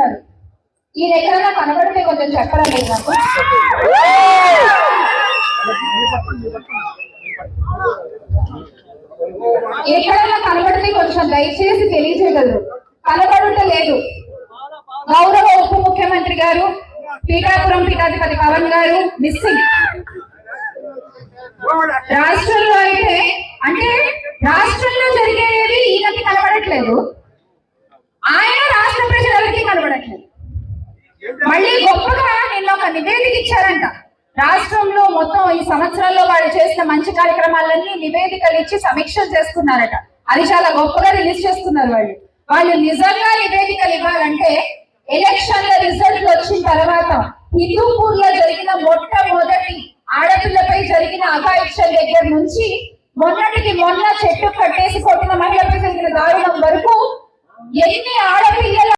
అంటున్నారు ఈయన ఎక్కడైనా కనబడితే కొంచెం చెప్పరా నాకు? ఎక్కడైనా కనబడితే కొంచెం దయచేసి తెలియజేయగలరు. కనబడుట లేదు. గౌరవ ఉప ముఖ్యమంత్రి గారు పీఠాపురం పీఠాధిపతి పవన్ గారు మిస్సింగ్ రాష్ట్రంలో అయితే అంటే రాష్ట్రంలో జరిగేవి ఈయనకి కనబడట్లేదు. ఆయన మళ్ళీ గొప్పగా నిన్న ఒక నివేదిక ఇచ్చారంట. రాష్ట్రంలో మొత్తం ఈ సంవత్సరంలో వాళ్ళు చేసిన మంచి కార్యక్రమాలన్నీ నివేదికలు ఇచ్చి సమీక్షలు చేస్తున్నారట. అది చాలా గొప్పగా రిలీజ్ చేస్తున్నారు వాళ్ళు. వాళ్ళు నిజంగా నివేదికలు ఇవ్వాలంటే ఎలక్షన్ రిజల్ట్ వచ్చిన తర్వాత హిందూపూర్లో జరిగిన మొట్టమొదటి ఆడపిల్లపై జరిగిన అఘాయిత్యం దగ్గర నుంచి మొన్నటికి మొన్న చెట్టు కట్టేసి కొట్టిన మహిళపై జరిగిన దారుణం వరకు ఎన్ని ఆడపిల్లల